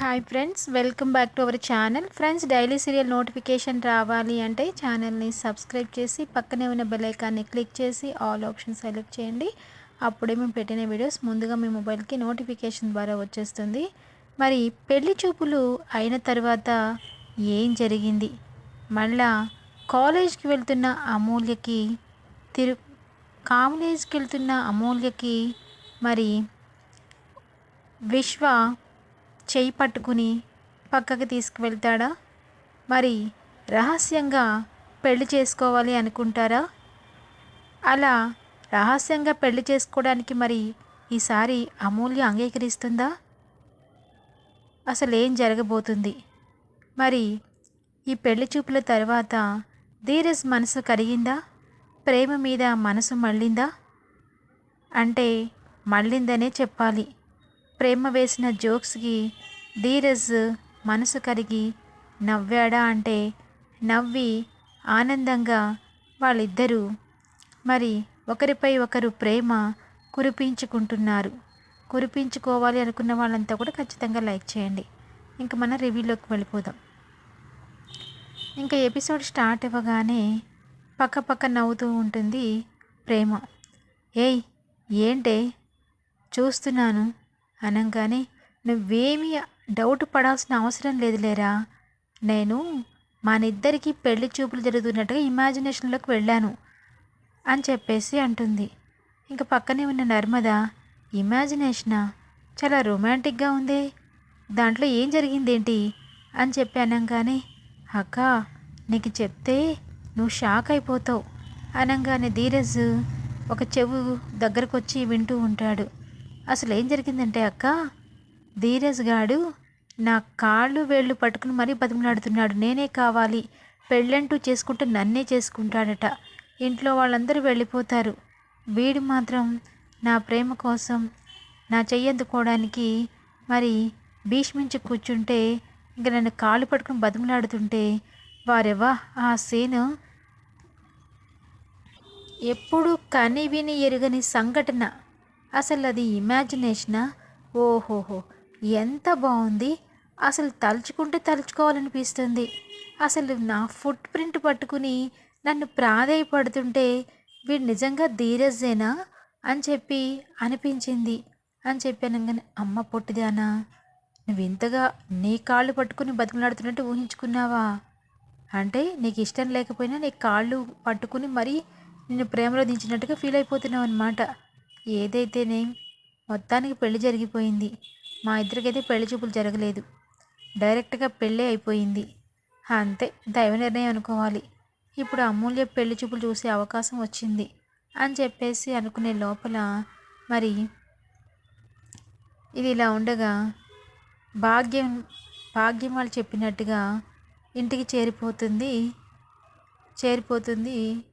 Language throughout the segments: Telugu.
Hi friends welcome back to our channel friends daily serial notification రావాలి అంటే ఛానల్ని సబ్స్క్రైబ్ చేసి పక్కనే ఉన్న బెలైకాన్ని క్లిక్ చేసి ఆల్ ఆప్షన్ సెలెక్ట్ చేయండి. అప్పుడే మేము పెట్టిన వీడియోస్ ముందుగా మీ మొబైల్కి నోటిఫికేషన్ ద్వారా వచ్చేస్తుంది. మరి పెళ్ళి చూపులు అయిన తర్వాత ఏం జరిగింది? మళ్ళా కాలేజ్కి వెళ్తున్న అమూల్యకి తిరు కాలేజ్కి వెళ్తున్న అమూల్యకి మరి విశ్వ చేయి పట్టుకుని పక్కకి తీసుకువెళ్తాడా? మరి రహస్యంగా పెళ్ళి చేసుకోవాలి అనుకుంటారా? అలా రహస్యంగా పెళ్ళి చేసుకోవడానికి మరి ఈసారి అమూల్య అంగీకరిస్తుందా? అసలు ఏం జరగబోతుంది? మరి ఈ పెళ్ళి చూపుల తర్వాత ధీరజ్ మనసు కరిగిందా? ప్రేమ మీద మనసు మళ్ళిందా? అంటే మళ్ళిందనే చెప్పాలి. ప్రేమ వేసిన జోక్స్కి ధీరజ్ మనసు కరిగి నవ్వాడా అంటే నవ్వి ఆనందంగా వాళ్ళిద్దరూ మరి ఒకరిపై ఒకరు ప్రేమ కురిపించుకుంటున్నారు. కురిపించుకోవాలి అనుకున్న వాళ్ళంతా కూడా ఖచ్చితంగా లైక్ చేయండి. ఇంకా మన రివ్యూలోకి వెళ్ళిపోదాం. ఇంకా ఎపిసోడ్ స్టార్ట్ అవ్వగానే పక్క పక్క నవ్వుతూ ఉంటుంది ప్రేమ. ఏయ్ ఏంటే? చూస్తున్నాను. అనగానే నువ్వేమీ డౌట్ పడాల్సిన అవసరం లేదులేరా? నేను మనిద్దరికీ పెళ్ళి చూపులు జరుగుతున్నట్టుగా ఇమాజినేషన్లోకి వెళ్ళాను అని చెప్పేసి అంటుంది. ఇంకా పక్కనే ఉన్న నర్మద ఇమాజినేషనా? చాలా రొమాంటిక్గా ఉంది. దాంట్లో ఏం జరిగిందేంటి? అని చెప్పి అనగానే అక్క నీకు చెప్తే నువ్వు షాక్ అయిపోతావు. అనగానే ధీరజ్ ఒక చెవు దగ్గరకు వచ్చి వింటూ ఉంటాడు. అసలు ఏం జరిగిందంటే అక్క ధీరజ్ గాడు నా కాళ్ళు వేళ్ళు పట్టుకుని మరీ బతిమలాడుతున్నాడు. నేనే కావాలి. పెళ్ళంటూ చేసుకుంటే నన్నే చేసుకుంటాడట. ఇంట్లో వాళ్ళందరూ వెళ్ళిపోతారు. వీడు మాత్రం నా ప్రేమ కోసం నా చెయ్యందుకోవడానికి మరి భీష్మించి కూర్చుంటే ఇంక నన్ను కాళ్ళు పట్టుకుని బతిమలాడుతుంటే వారెవా ఆ సీను ఎప్పుడు కని విని ఎరుగని సంఘటన. అసలు అది ఇమాజినేషనా ఓహోహో ఎంత బాగుంది అసలు తలుచుకుంటే తలుచుకోవాలనిపిస్తుంది. అసలు నా ఫుట్ ప్రింట్ పట్టుకుని నన్ను ప్రాధేయపడుతుంటే వీడు నిజంగా ధీరజేనా? అని చెప్పి అనిపించింది. అని చెప్పాను కానీ అమ్మ పొట్టిదానా నువ్వు ఇంతగా నీ కాళ్ళు పట్టుకుని బతిమలాడుతున్నట్టు ఊహించుకున్నావా? అంటే నీకు ఇష్టం లేకపోయినా నీ కాళ్ళు పట్టుకుని మరీ నిన్ను ప్రేమలో దించినట్టుగా ఫీల్ అయిపోతున్నావు అనమాట ఏదైతేనే మొత్తానికి పెళ్ళి జరిగిపోయింది. మా ఇద్దరికైతే పెళ్ళి చూపులు జరగలేదు. డైరెక్ట్గా పెళ్ళే అయిపోయింది. అంతే దైవ నిర్ణయం అనుకోవాలి. ఇప్పుడు అమూల్య పెళ్ళి చూపులు చూసే అవకాశం వచ్చింది అని చెప్పేసి అనుకునే లోపల మరి ఇది ఇలా ఉండగా భాగ్యం భాగ్యం వాళ్ళు చెప్పినట్టుగా ఇంటికి చేరిపోతుంది చేరిపోతుంది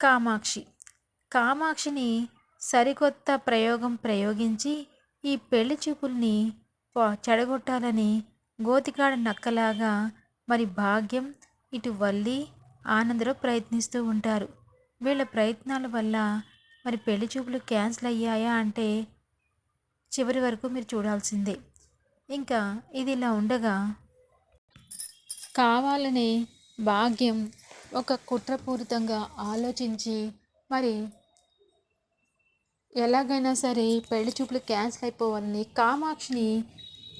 కామాక్షి. కామాక్షిని సరికొత్త ప్రయోగం ప్రయోగించి ఈ పెళ్ళి చూపుల్ని చెడగొట్టాలని గోతికాడ నక్కలాగా మరి భాగ్యం ఇటు వల్లి ఆనందరూ ప్రయత్నిస్తూ ఉంటారు. వీళ్ళ ప్రయత్నాల వల్ల మరి పెళ్ళి చూపులు క్యాన్సిల్ అయ్యాయా అంటే చివరి వరకు మీరు చూడాల్సిందే. ఇంకా ఇది ఇలా ఉండగా కావాలనే భాగ్యం ఒక కుట్రపూరితంగా ఆలోచించి మరి ఎలాగైనా సరే పెళ్ళి చూపులు క్యాన్సిల్ అయిపోవాలని కామాక్షిని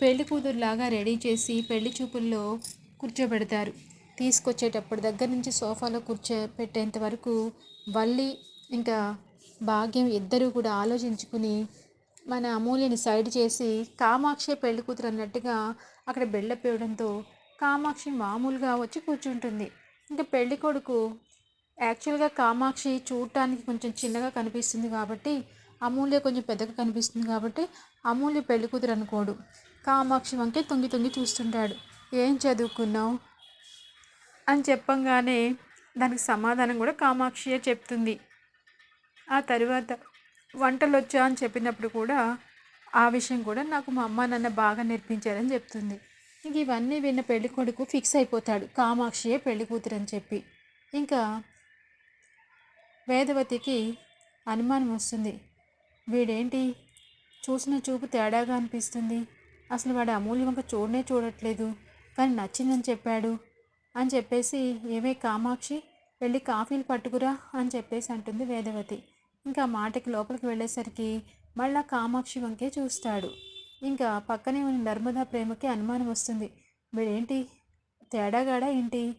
పెళ్ళి కూతురులాగా రెడీ చేసి పెళ్ళి చూపుల్లో కూర్చోబెడతారు. తీసుకొచ్చేటప్పుడు దగ్గర నుంచి సోఫాలో కూర్చో పెట్టేంత వరకు వల్లి ఇంకా భాగ్యం ఇద్దరూ కూడా ఆలోచించుకుని మన అమూల్యని సైడ్ చేసి కామాక్షి పెళ్ళి కూతురు అన్నట్టుగా అక్కడ బెళ్ళపేయడంతో కామాక్షి మామూలుగా వచ్చి కూర్చుంటుంది. ఇంకా పెళ్ళి కొడుకు యాక్చువల్గా కామాక్షి చూడటానికి కొంచెం చిన్నగా కనిపిస్తుంది కాబట్టి అమూల్య కొంచెం పెద్దగా కనిపిస్తుంది కాబట్టి అమూల్య పెళ్ళి కూతురు అనుకోడు. కామాక్షి వంకే తొంగి తొంగి చూస్తుంటాడు. ఏం చదువుకున్నావు? అని చెప్పంగానే దానికి సమాధానం కూడా కామాక్షియే చెప్తుంది. ఆ తరువాత వంటలు వచ్చా అని చెప్పినప్పుడు కూడా ఆ విషయం కూడా నాకు మా అమ్మ నాన్న బాగా నేర్పించారని చెప్తుంది. ఇంక ఇవన్నీ విన్న పెళ్ళి కొడుకు ఫిక్స్ అయిపోతాడు. కామాక్షియే పెళ్ళి కూతురు అని చెప్పి. ఇంకా వేదవతికి అనుమానం వస్తుంది. వీడేంటి? చూసిన చూపు తేడాగా అనిపిస్తుంది. అసలు వాడు అమూల్య వంక చూడనే చూడట్లేదు. కానీ నచ్చిందని చెప్పాడు. అని చెప్పేసి ఏమే కామాక్షి? వెళ్ళి కాఫీలు పట్టుకురా అని చెప్పేసి అంటుంది వేదవతి. ఇంకా మాటకి లోపలికి వెళ్ళేసరికి మళ్ళా కామాక్షి వంకే చూస్తాడు. ఇంకా పక్కనే ఉన్న నర్మదా ప్రేమకి అనుమానం వస్తుంది. వీడేంటి? తేడాగాడా ఏంటి?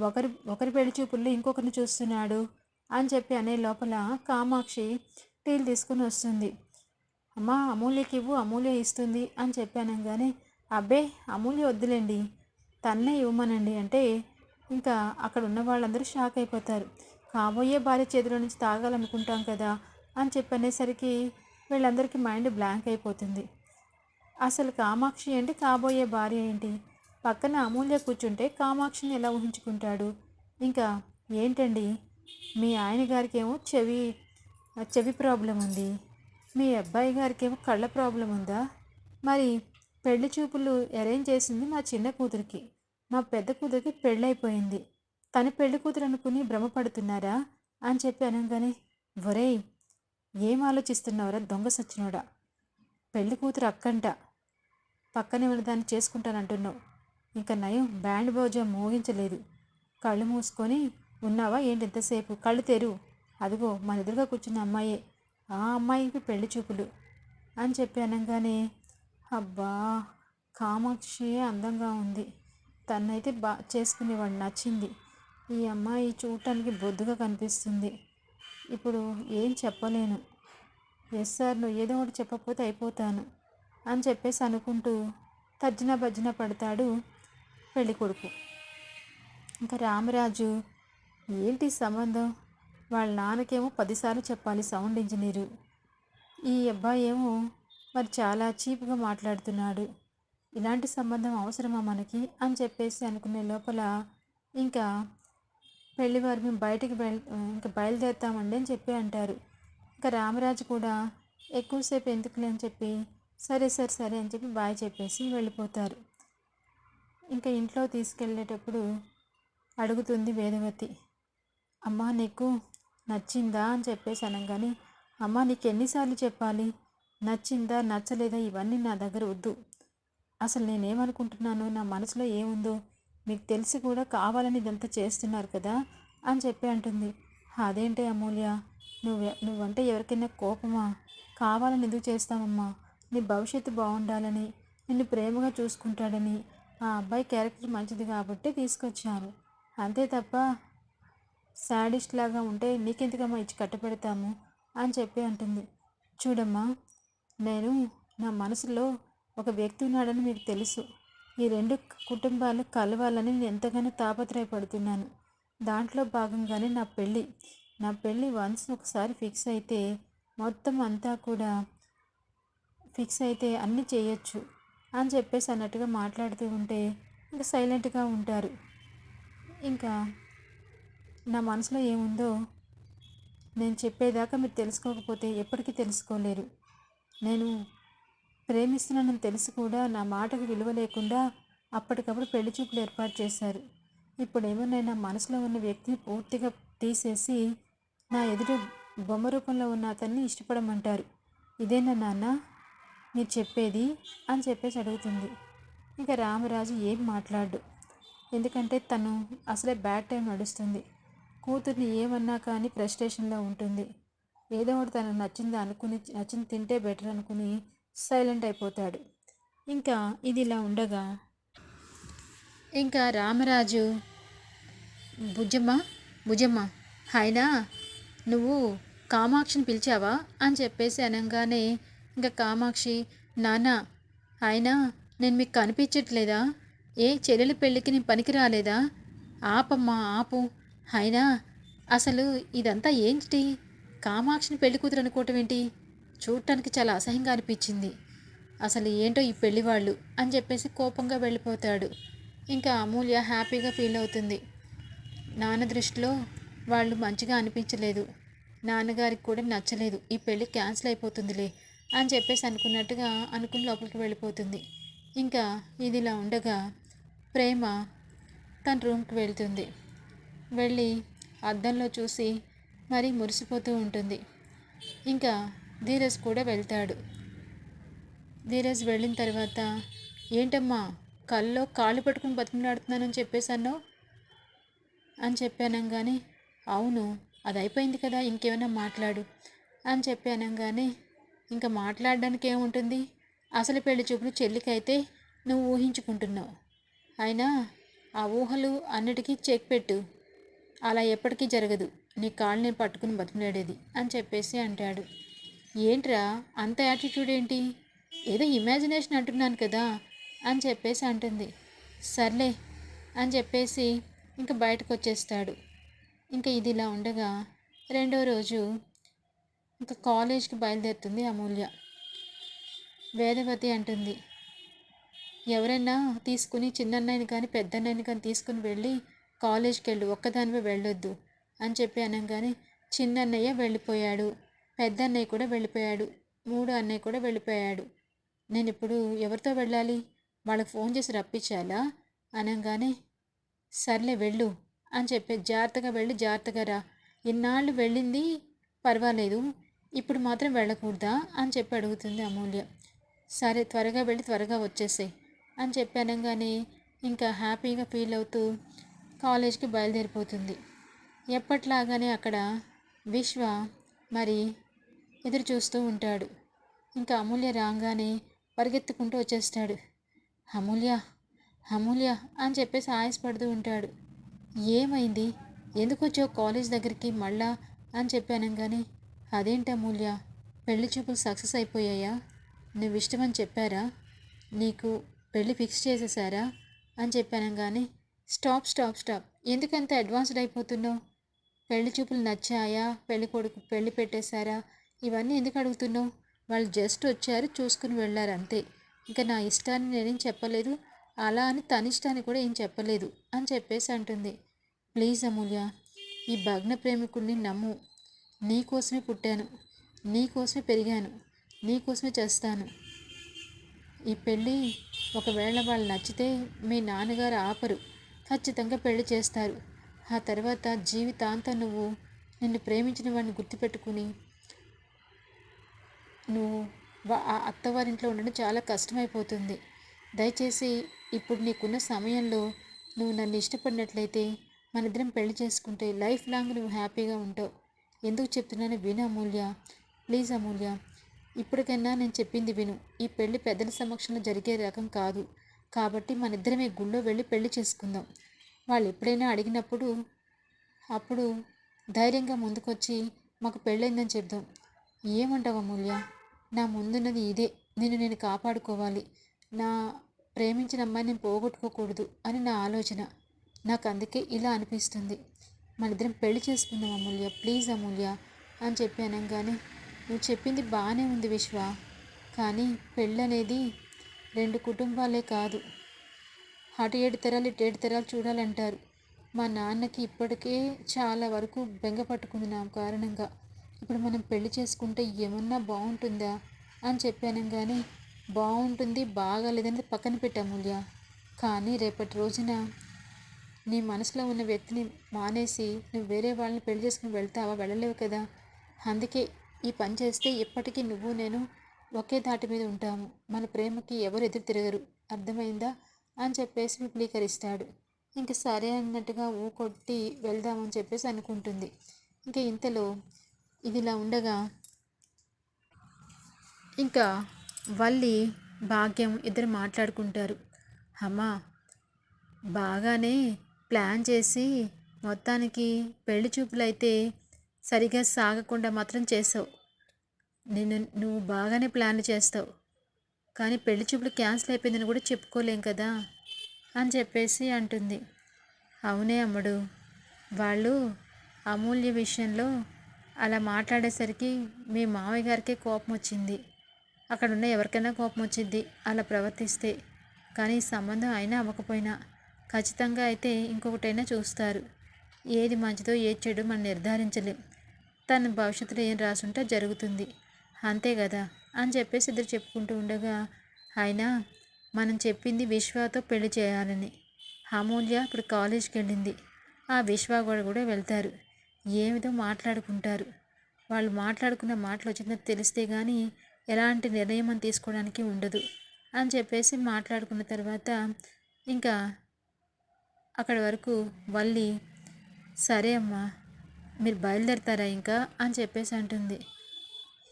ఒకరి ఒకరి పెళ్ళి చూపుల్లో ఇంకొకరిని చూస్తున్నాడు అని చెప్పి అనే లోపల కామాక్షి టీలు తీసుకుని వస్తుంది. అమ్మా అమూల్యకి ఇవ్వు అమూల్య ఇస్తుంది అని చెప్పానంగానే అబ్బే అమూల్య వద్దులేండి తన్నే ఇవ్వమనండి. అంటే ఇంకా అక్కడ ఉన్న వాళ్ళందరూ షాక్ అయిపోతారు. కాబోయే భార్య చేతిలో నుంచి తాగాలనుకుంటాం కదా అని చెప్పనేసరికి వీళ్ళందరికీ మైండ్ బ్లాంక్ అయిపోతుంది. అసలు కామాక్షి ఏంటి కాబోయే భార్య ఏంటి? పక్కన అమూల్య కూర్చుంటే కామాక్షిని ఎలా ఊహించుకుంటాడు? ఇంకా ఏంటండి? మీ ఆయన గారికి ఏమో చెవి చెవి ప్రాబ్లం ఉంది. మీ అబ్బాయి గారికి ఏమో కళ్ళ ప్రాబ్లం ఉందా? మరి పెళ్ళి చూపులు అరేంజ్ చేసింది మా చిన్న కూతురికి. మా పెద్ద కూతురికి పెళ్ళైపోయింది. తన పెళ్ళి కూతురు అనుకుని భ్రమపడుతున్నారా? అని చెప్పి అనగానే ఒరేయ్ ఏం ఆలోచిస్తున్నావురా దొంగ సచ్చినోడా? పెళ్ళి కూతురు అక్కంట. పక్కనే ఉన్న దాన్ని చేసుకుంటానంటున్నావు. ఇంకా నయం బ్యాండ్ బోజా మోగించలేదు. కళ్ళు మూసుకొని ఉన్నావా? ఏంటి ఎంతసేపు కళ్ళు తెరు. అదిగో మన ఎదురుగా కూర్చున్న అమ్మాయే. ఆ అమ్మాయికి పెళ్ళి చూపులు అని చెప్పి అనగానే అబ్బా కామాక్షి అందంగా ఉంది. తనైతే బా చేసుకునేవాడు నచ్చింది. ఈ అమ్మాయి చూడటానికి బొద్దుగా కనిపిస్తుంది. ఇప్పుడు ఏం చెప్పలేను. ఎస్ సార్ నువ్వు ఏదో ఒకటి చెప్పకపోతే అయిపోతాను అని చెప్పేసి అనుకుంటూ తర్జన భజన పడతాడు పెళ్ళి కొడుకు ఇంకా రామరాజు ఏంటి సంబంధం? వాళ్ళ నాన్నకేమో పదిసార్లు చెప్పాలి సౌండ్ ఇంజనీరు. ఈ అబ్బాయి ఏమో మరి చాలా చీప్గా మాట్లాడుతున్నాడు. ఇలాంటి సంబంధం అవసరమా మనకి? అని చెప్పేసి అనుకునే లోపల ఇంకా పెళ్ళివారు మేము బయటికి బయలు ఇంకా బయలుదేరుతామండి అని చెప్పి అంటారు. ఇంకా రామరాజు కూడా ఎక్కువసేపు ఎందుకులే అని చెప్పి సరే సరే సరే అని చెప్పి బాయ్ చెప్పేసి వెళ్ళిపోతారు. ఇంకా ఇంట్లో తీసుకెళ్ళేటప్పుడు అడుగుతుంది వేదవతి. అమ్మ నీకు నచ్చిందా అని చెప్పేసి అనగానే అమ్మ నీకు ఎన్నిసార్లు చెప్పాలి? నచ్చిందా నచ్చలేదా? ఇవన్నీ నా దగ్గర వద్దు. అసలు నేనేమనుకుంటున్నాను? నా మనసులో ఏముందో? మీకు తెలిసి కూడా కావాలని ఇదంతా చేస్తున్నారు కదా? అని చెప్పి అంటుంది. అదేంటి అమూల్య? నువ్వు నువ్వంటే ఎవరికైనా కోపమా? కావాలని ఎందుకు చేస్తామమ్మా నీ భవిష్యత్తు బాగుండాలని నిన్ను ప్రేమగా చూసుకుంటాడని. ఆ అబ్బాయి క్యారెక్టర్ మంచిది కాబట్టి తీసుకొచ్చాను అంతే తప్ప శాడిస్ట్ లాగా ఉంటే నీకెందుకమ్మా ఇచ్చి కట్టపెడతాము అని చెప్పి అంటుంది. చూడమ్మా నేను నా మనసులో ఒక వ్యక్తి ఉన్నాడని మీకు తెలుసు. ఈ రెండు కుటుంబాలు కలవాలని నేను ఎంతగానో తాపత్రయపడుతున్నాను. దాంట్లో భాగంగానే నా పెళ్ళి. నా పెళ్ళి వన్స్ ఒకసారి ఫిక్స్ అయితే మొత్తం అంతా కూడా ఫిక్స్ అయితే అన్నీ చేయొచ్చు అని చెప్పేసి అన్నట్టుగా మాట్లాడుతూ ఉంటే ఇంకా సైలెంట్గా ఉంటారు. ఇంకా నా మనసులో ఏముందో నేను చెప్పేదాకా మీరు తెలుసుకోకపోతే ఎప్పటికీ తెలుసుకోలేరు. నేను ప్రేమిస్తున్నానని తెలిసి కూడా నా మాటకు విలువ లేకుండా అప్పటికప్పుడు పెళ్ళి చూపులు ఏర్పాటు చేశారు. ఇప్పుడేమో నేను నా మనసులో ఉన్న వ్యక్తిని పూర్తిగా తీసేసి నా ఎదురు బొమ్మ రూపంలో ఉన్న అతన్ని ఇష్టపడమంటారు. ఇదేనా నాన్న? మీరు చెప్పేది అని చెప్పేసి అడుగుతుంది. ఇంకా రామరాజు ఏం మాట్లాడు? ఎందుకంటే తను అసలే బ్యాడ్ టైం నడుస్తుంది. కూతుర్ని ఏమన్నా కానీ ఫ్రస్ట్రేషన్లో ఉంటుంది. ఏదో ఒకటి తనకు నచ్చింది అనుకుని నచ్చింది తింటే బెటర్ అనుకుని సైలెంట్ అయిపోతాడు. ఇంకా ఇది ఇలా ఉండగా ఇంకా రామరాజు భుజమ్మ భుజమ్మ అయినా నువ్వు కామాక్షిని పిలిచావా? అని చెప్పేసి అనగానే ఇంకా కామాక్షి నాన్న అయినా నేను మీకు కనిపించట్లేదా? ఏ చెల్లెల పెళ్ళికి నేను పనికి రాలేదా ఆపమ్మా ఆపు. అయినా అసలు ఇదంతా ఏంటి కామాక్షిని పెళ్ళి కూతురు అనుకోవటం ఏంటి? చూడటానికి చాలా అసహ్యంగా అనిపించింది. అసలు ఏంటో ఈ పెళ్ళివాళ్ళు అని చెప్పేసి కోపంగా వెళ్ళిపోతాడు. ఇంకా అమూల్య హ్యాపీగా ఫీల్ అవుతుంది. నాన్న దృష్టిలో వాళ్ళు మంచిగా అనిపించలేదు. నాన్నగారికి కూడా నచ్చలేదు. ఈ పెళ్ళి క్యాన్సిల్ అయిపోతుందిలే అని చెప్పేసి అనుకున్నట్టుగా అనుకుని లోపలికి వెళ్ళిపోతుంది. ఇంకా ఇదిలా ఉండగా ప్రేమ తన రూమ్కి వెళ్తుంది. వెళ్ళి అద్దంలో చూసి మరీ మురిసిపోతూ ఉంటుంది. ఇంకా ధీరజ్ కూడా వెళ్తాడు. ధీరజ్ వెళ్ళిన తర్వాత ఏంటమ్మా కల్లో కాళ్ళు పట్టుకుని బతిమలాడుతున్నానని చెప్పేశాను అని చెప్పాను కానీ అవును అది అయిపోయింది కదా ఇంకేమైనా మాట్లాడు. అని చెప్పాను ఇంకా మాట్లాడడానికి ఏముంటుంది? అసలు పెళ్ళి చూపులు చెల్లికైతే నువ్వు ఊహించుకుంటున్నావు. అయినా ఆ ఊహలు అన్నిటికీ చెక్ పెట్టు. అలా ఎప్పటికీ జరగదు. నీ కాళ్ళు నేను పట్టుకుని బతిమలాడేది అని చెప్పేసి అంటాడు. ఏంట్రా? అంత యాటిట్యూడ్ ఏంటి? ఏదో ఇమాజినేషన్ అంటున్నాను కదా అని చెప్పేసి అంటుంది. సర్లే అని చెప్పేసి ఇంకా బయటకు వచ్చేస్తాడు ఇంకా ఇది ఇలా ఉండగా రెండో రోజు ఇంకా కాలేజ్కి బయలుదేరుతుంది అమూల్య. వేదవతి అంటుంది. ఎవరైనా తీసుకుని చిన్నన్నయ్యని కానీ పెద్దన్నయ్యని కానీ తీసుకుని వెళ్ళి కాలేజ్కి వెళ్ళు ఒక్కదానివే వెళ్ళొద్దు అని చెప్పి అనగానే చిన్నన్నయ్య వెళ్ళిపోయాడు పెద్దన్నయ్య కూడా వెళ్ళిపోయాడు మూడు అన్నయ్య కూడా వెళ్ళిపోయాడు. నేను ఇప్పుడు ఎవరితో వెళ్ళాలి? వాళ్ళకి ఫోన్ చేసి రప్పించాలా? అనగానే సర్లే వెళ్ళు అని చెప్పి జాగ్రత్తగా వెళ్ళి జాగ్రత్తగా రా. ఇన్నాళ్ళు వెళ్ళింది పర్వాలేదు ఇప్పుడు మాత్రం వెళ్ళకూడదా అని చెప్పి అడుగుతుంది అమూల్య. సరే త్వరగా వెళ్ళి త్వరగా వచ్చేసాయి అని చెప్పి అనగానే ఇంకా హ్యాపీగా ఫీల్ అవుతూ కాలేజ్కి బయలుదేరిపోతుంది. ఎప్పట్లాగానే అక్కడ విశ్వ మరి ఎదురు చూస్తూ ఉంటాడు. ఇంకా అమూల్య రాగానే పరిగెత్తుకుంటూ వచ్చేస్తాడు. అమూల్య అమూల్య అని చెప్పేసి ఆయాసపడుతూ ఉంటాడు. ఏమైంది? ఎందుకు వచ్చావు కాలేజ్ దగ్గరికి మళ్ళా అని చెప్పాను కానీ అదేంటి అమూల్య? పెళ్ళి చూపులు సక్సెస్ అయిపోయాయా? నువ్వు ఇష్టమని చెప్పారా? నీకు పెళ్ళి ఫిక్స్ చేసేసారా? అని చెప్పాను కానీ స్టాప్ స్టాప్ స్టాప్. ఎందుకంత అడ్వాన్స్డ్ అయిపోతున్నావు? పెళ్ళి చూపులు నచ్చాయా? పెళ్ళి కొడుకు పెళ్ళి పెట్టేశారా? ఇవన్నీ ఎందుకు అడుగుతున్నావు? వాళ్ళు జస్ట్ వచ్చారు చూసుకుని వెళ్ళారు అంతే. ఇంకా నా ఇష్టాన్ని నేనేం చెప్పలేదు. అలా అని తన ఇష్టాన్ని కూడా ఏం చెప్పలేదు అని చెప్పేసి అంటుంది. ప్లీజ్ అమూల్య ఈ భగ్న ప్రేమికుడిని నమ్ము. నీకోసమే పుట్టాను. నీకోసమే పెరిగాను. నీకోసమే చేస్తాను. ఈ పెళ్ళి ఒకవేళ వాళ్ళు నచ్చితే మీ నాన్నగారు ఆపరు. ఖచ్చితంగా పెళ్ళి చేస్తారు. ఆ తర్వాత జీవితాంతం నువ్వు నిన్ను ప్రేమించిన వాడిని గుర్తుపెట్టుకుని నువ్వు వా- ఆ అత్తవారింట్లో ఉండడం చాలా కష్టమైపోతుంది. దయచేసి ఇప్పుడు నీకున్న సమయంలో నువ్వు నన్ను ఇష్టపడినట్లయితే మన ఇద్దరం పెళ్ళి చేసుకుంటే లైఫ్ లాంగ్ నువ్వు హ్యాపీగా ఉంటావు. ఎందుకు చెప్తున్నాను విను అమూల్య. ప్లీజ్ అమూల్య. ఇప్పటికైనా నేను చెప్పింది విను. ఈ పెళ్ళి పెద్దల సమక్షంలో జరిగే రకం కాదు. కాబట్టి మన ఇద్దరమే గుళ్ళో వెళ్ళి పెళ్ళి చేసుకుందాం. వాళ్ళు ఎప్పుడైనా అడిగినప్పుడు అప్పుడు ధైర్యంగా ముందుకొచ్చి మాకు పెళ్ళైందని చెప్దాం. ఏమంటావు అమూల్య నా ముందున్నది ఇదే. నేను నేను కాపాడుకోవాలి. నా ప్రేమించిన అమ్మాయి నేను పోగొట్టుకోకూడదు అని నా ఆలోచన. నాకు అందుకే ఇలా అనిపిస్తుంది. మన ఇద్దరం పెళ్ళి చేసుకుందాం అమూల్య ప్లీజ్ అమూల్య అని చెప్పి అనగానే నువ్వు చెప్పింది బాగానే ఉంది విశ్వ. కానీ పెళ్ళి అనేది రెండు కుటుంబాలే కాదు. అటు ఏడు తరాలు ఇటు ఏడు తరాలు చూడాలంటారు. మా నాన్నకి ఇప్పటికే చాలా వరకు బెంగ పట్టుకుంది నా కారణంగా. ఇప్పుడు మనం పెళ్ళి చేసుకుంటే ఏమన్నా బాగుంటుందా అని చెప్పాను కానీ బాగుంటుంది బాగాలేదని పక్కన పెట్టాముల్య కానీ రేపటి రోజున నీ మనసులో ఉన్న వ్యక్తిని మానేసి నువ్వు వేరే వాళ్ళని పెళ్ళి చేసుకుని వెళ్తావా? వెళ్ళలేవు కదా. అందుకే ఈ పని చేస్తే ఇప్పటికీ నువ్వు నేను ఒకే దాటి మీద ఉంటాము. మన ప్రేమకి ఎవరు ఎదురు తిరగరు. అర్థమైందా? అని చెప్పేసి విపులీకరిస్తాడు ఇంక సరే అన్నట్టుగా ఊ కొట్టి వెళ్దామని చెప్పేసి అనుకుంటుంది. ఇంకా ఇంతలో ఇదిలా ఉండగా ఇంకా వల్లి భాగ్యం ఇద్దరు మాట్లాడుకుంటారు. అమ్మా బాగానే ప్లాన్ చేసి మొత్తానికి పెళ్ళి చూపులైతే సరిగా సాగకుండా మాత్రం చేసావు. నిన్ను నువ్వు బాగానే ప్లాన్ చేస్తావు. కానీ పెళ్ళి చూపులు క్యాన్సిల్ అయిపోయిందని కూడా చెప్పుకోలేం కదా? అని చెప్పేసి అంటుంది. అవునే అమ్ముడు. వాళ్ళు అమూల్య విషయంలో అలా మాట్లాడేసరికి మీ మామయ్య గారికే కోపం వచ్చింది. అక్కడ ఉన్న ఎవరికైనా కోపం వచ్చింది. అలా ప్రవర్తిస్తే. కానీ సంబంధం అయినా అవ్వకపోయినా ఖచ్చితంగా అయితే ఇంకొకటైనా చూస్తారు. ఏది మంచిదో ఏది చెడు మనం నిర్ధారించలేం. తన భవిష్యత్తులో ఏం రాసుంటే జరుగుతుంది. అంతే కదా అని చెప్పేసి ఇద్దరు చెప్పుకుంటూ ఉండగా ఆయన మనం చెప్పింది విశ్వాతో పెళ్ళి చేయాలని. అమూల్య ఇప్పుడు కాలేజ్కి వెళ్ళింది ఆ విశ్వ కూడా కూడా వెళ్తారు. ఏమిదో మాట్లాడుకుంటారు. వాళ్ళు మాట్లాడుకున్న మాటలు వచ్చిందో తెలిస్తే కానీ ఎలాంటి నిర్ణయం తీసుకోవడానికి ఉండదు అని చెప్పేసి మాట్లాడుకున్న తర్వాత ఇంకా అక్కడి వరకు వల్లి సరే అమ్మా మీరు బయలుదేరతారా ఇంకా? అని చెప్పేసి అంటుంది.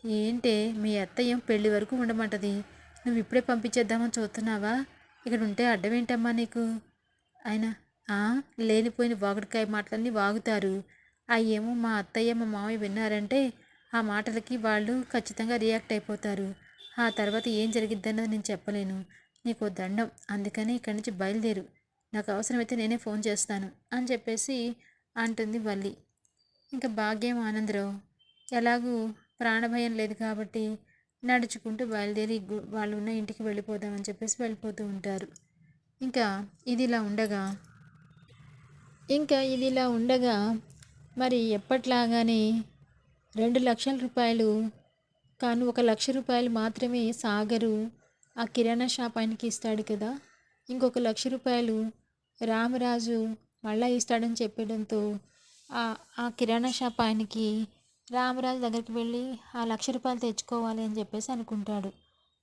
ఏంటే మీ అత్తయ్య పెళ్ళి వరకు ఉండమంటది. నువ్వు ఇప్పుడే పంపించేద్దామని చూస్తున్నావా? ఇక్కడ ఉంటే అడ్డం ఏంటమ్మా నీకు? ఆయన లేనిపోయిన వాగుడికాయ మాటలన్నీ వాగుతారు. అయ్యేమో మా అత్తయ్య మా మామయ్య విన్నారంటే ఆ మాటలకి వాళ్ళు ఖచ్చితంగా రియాక్ట్ అయిపోతారు. ఆ తర్వాత ఏం జరిగిద్దన్నది నేను చెప్పలేను. నీకు దండం. అందుకని ఇక్కడి నుంచి బయలుదేరు. నాకు అవసరమైతే నేనే ఫోన్ చేస్తాను అని చెప్పేసి అంటుంది వల్లి. ఇంకా భాగ్యం ఆనందరావు. ఎలాగూ ప్రాణభయం లేదు కాబట్టి నడుచుకుంటూ బయలుదేరి వాళ్ళు ఉన్న ఇంటికి వెళ్ళిపోదామని చెప్పేసి వెళ్ళిపోతూ ఉంటారు. ఇంకా ఇది ఇలా ఉండగా ఇంకా ఇది ఇలా ఉండగా మరి ఎప్పట్లాగానే రెండు లక్షల రూపాయలు కాను ఒక లక్ష రూపాయలు మాత్రమే సాగరు. ఆ కిరాణా షాప్ ఆయనకి ఇస్తాడు కదా. ఇంకొక లక్ష రూపాయలు రామరాజు మళ్ళా ఇస్తాడని చెప్పడంతో ఆ కిరాణా షాప్ ఆయనకి రామరాజు దగ్గరికి వెళ్ళి ఆ లక్ష రూపాయలు తెచ్చుకోవాలి అని చెప్పేసి అనుకుంటాడు.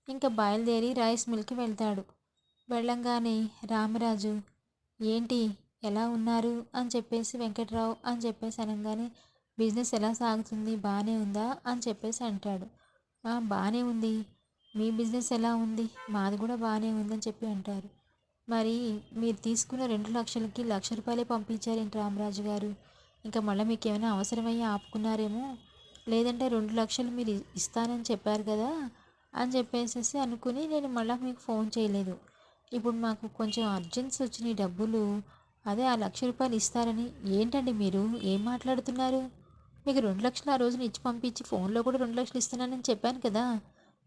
ఇంకా బయలుదేరి రైస్ మిల్కి వెళ్తాడు. వెళ్ళంగానే రామరాజు ఏంటి? ఎలా ఉన్నారు? అని చెప్పేసి వెంకట్రావు అని చెప్పేసి అనగానే బిజినెస్ ఎలా సాగుతుంది? బాగానే ఉందా? అని చెప్పేసి అంటాడు. బాగానే ఉంది. మీ బిజినెస్ ఎలా ఉంది? మాది కూడా బాగానే ఉందని చెప్పి అంటారు. మరి మీరు తీసుకున్న రెండు లక్షలకి లక్ష రూపాయలే పంపించారేంటి రామరాజు గారు? ఇంకా మళ్ళీ మీకు ఏమైనా అవసరమయ్యి ఆపుకున్నారేమో? లేదంటే రెండు లక్షలు మీరు ఇస్తానని చెప్పారు కదా? అని చెప్పేసి అనుకుని నేను మళ్ళీ మీకు ఫోన్ చేయలేదు. ఇప్పుడు మాకు కొంచెం అర్జెన్సీ వచ్చినాయి డబ్బులు అదే ఆ లక్ష రూపాయలు ఇస్తారని ఏంటండి మీరు? ఏం మాట్లాడుతున్నారు? మీకు రెండు లక్షలు ఆ రోజున ఇచ్చి పంపించి ఫోన్లో కూడా రెండు లక్షలు ఇస్తున్నానని చెప్పాను కదా?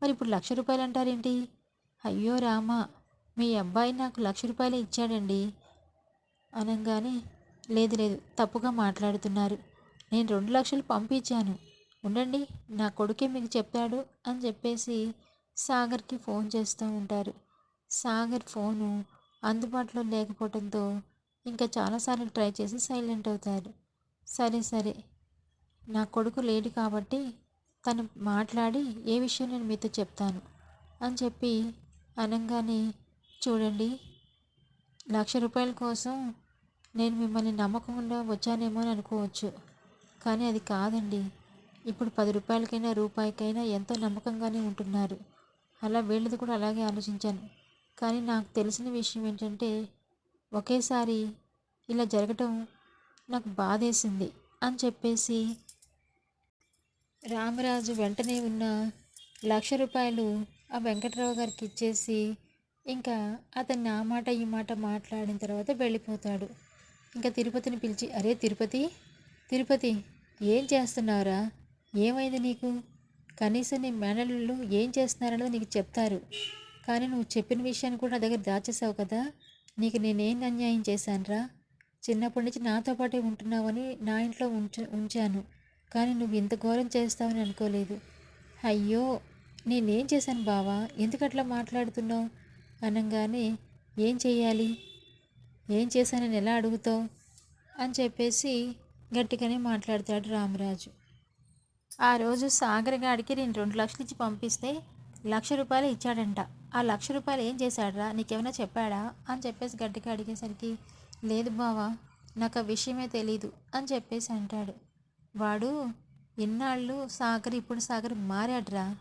మరి ఇప్పుడు లక్ష రూపాయలు అంటారేంటి? అయ్యో రామా మీ అబ్బాయి నాకు లక్ష రూపాయలు ఇచ్చాడండి. అనగానే లేదు లేదు. తప్పుగా మాట్లాడుతున్నారు. నేను రెండు లక్షలు పంపించాను. ఉండండి నా కొడుకే మీకు చెప్పాడు అని చెప్పేసి సాగర్కి ఫోన్ చేస్తూ ఉంటారు. సాగర్ ఫోను అందుబాటులో లేకపోవడంతో ఇంకా చాలాసార్లు ట్రై చేసి సైలెంట్ అవుతారు. సరే సరే. నా కొడుకు లేడు కాబట్టి తను మాట్లాడి ఏ విషయం నేను మీతో చెప్తాను అని చెప్పి అనగానే చూడండి లక్ష రూపాయల కోసం నేను మిమ్మల్ని నమ్మకంగా వచ్చానేమో అని అనుకోవచ్చు. కానీ అది కాదండి. ఇప్పుడు పది రూపాయలకైనా రూపాయికైనా ఎంతో నమ్మకంగానే ఉంటున్నారు. అలా వీళ్ళది కూడా అలాగే ఆలోచించాను. కానీ నాకు తెలిసిన విషయం ఏంటంటే ఒకేసారి ఇలా జరగటం నాకు బాధేసింది అని చెప్పేసి రామరాజు వెంటనే ఉన్న లక్ష రూపాయలు ఆ వెంకట్రావు గారికి ఇచ్చేసి ఇంకా అతన్ని ఆ మాట ఈ మాట మాట్లాడిన తర్వాత వెళ్ళిపోతాడు. ఇంకా తిరుపతిని పిలిచి అరే తిరుపతి తిరుపతి ఏం చేస్తున్నావురా? ఏమైంది నీకు? కనీసం నీ మేనల్లు ఏం చేస్తున్నారన్నది నీకు చెప్తారు. కానీ నువ్వు చెప్పిన విషయాన్ని కూడా నా దగ్గర దాచేసావు కదా. నీకు నేనేం అన్యాయం చేశానురా? చిన్నప్పటి నుంచి నాతో పాటే ఉంటున్నావని నా ఇంట్లో ఉంచ ఉంచాను. కానీ నువ్వు ఇంత ఘోరం చేస్తావని అనుకోలేదు. అయ్యో! నేనేం చేశాను బావా? ఎందుకట్లా మాట్లాడుతున్నావు? అనగానే ఏం చేయాలి ఏం చేశానని ఎలా అడుగుతావు? అని చెప్పేసి గట్టిగానే మాట్లాడతాడు రామరాజు. ఆ రోజు సాగర్ గాడికి నేను రెండు లక్షలు ఇచ్చి పంపిస్తే లక్ష రూపాయలు ఇచ్చాడంట. ఆ లక్ష రూపాయలు ఏం చేశాడరా? నీకేమైనా చెప్పాడా? అని చెప్పేసి గట్టిగా అడిగేసరికి లేదు బావా నాకు ఆ విషయమే తెలీదు అని చెప్పేసి అంటాడు. వాడు ఇన్నాళ్ళు సాగర్ ఇప్పుడు సాగర్ మారాడ్రా?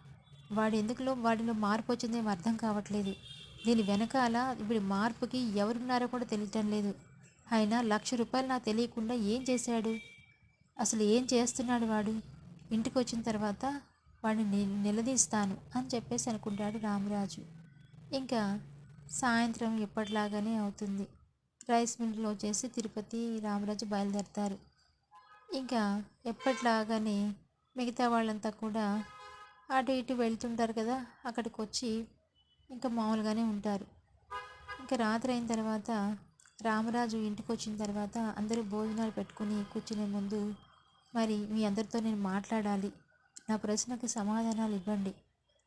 వాడు ఎందుకులో వాడిలో మార్పు వచ్చిందేమో అర్థం కావట్లేదు. దీని వెనకాల ఇప్పుడు మార్పుకి ఎవరున్నారో కూడా తెలియటం లేదు. అయినా లక్ష రూపాయలు నాకు తెలియకుండా ఏం చేశాడు? అసలు ఏం చేస్తున్నాడు వాడు? ఇంటికి వచ్చిన తర్వాత వాడిని నిలదీస్తాను అని చెప్పేసి అనుకుంటాడు రామరాజు. ఇంకా సాయంత్రం ఎప్పటిలాగానే అవుతుంది. రైస్ మిల్లులో చేసి తిరుపతి రామరాజు బయలుదేరతారు. ఇంకా ఎప్పటిలాగానే మిగతా వాళ్ళంతా కూడా అటు ఇటు వెళ్తుంటారు కదా అక్కడికి వచ్చి ఇంకా మామూలుగానే ఉంటారు. ఇంకా రాత్రి అయిన తర్వాత రామరాజు ఇంటికి వచ్చిన తర్వాత అందరూ భోజనాలు పెట్టుకుని కూర్చునే ముందు మరి మీ అందరితో నేను మాట్లాడాలి. నా ప్రశ్నకి సమాధానాలు ఇవ్వండి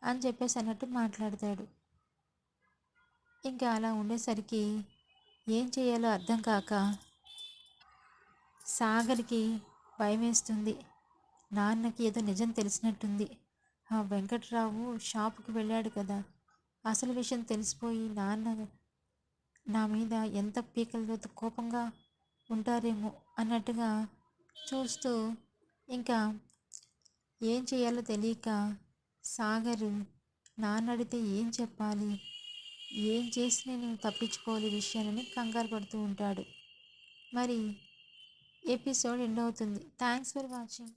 అని చెప్పేసి అన్నట్టు మాట్లాడతాడు. ఇంకా అలా ఉండేసరికి ఏం చేయాలో అర్థం కాక సాగర్కి భయం వేస్తుంది నాన్నకి ఏదో నిజం తెలిసినట్టుంది. ఆ వెంకట్రావు షాపుకి వెళ్ళాడు కదా. అసలు విషయం తెలిసిపోయి నాన్న నా మీద ఎంత పీకలతో కోపంగా ఉంటారేమో అన్నట్టుగా చూస్తూ ఇంకా ఏం చేయాలో తెలియక సాగరు నాన్నడితే ఏం చెప్పాలి? ఏం చేసి నేను తప్పించుకోవాలి విషయాన్ని కంగారు పడుతూ ఉంటాడు. మరి ఎపిసోడ్ ఎండ్ అవుతుంది. Thanks for watching